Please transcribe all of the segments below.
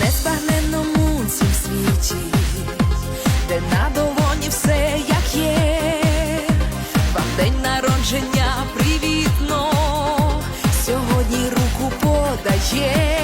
неспагненному цім світі, де на долоні все як є, вам день народження привітно, сьогодні руку подає.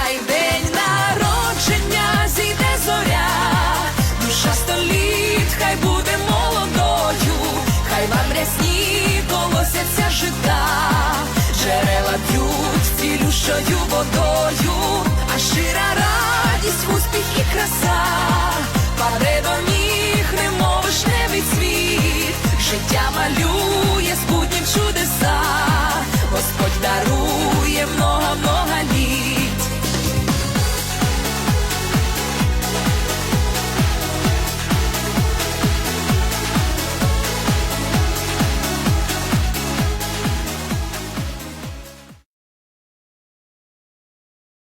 джерела б'ють цілющою водою, а щира радість, успіх і краса,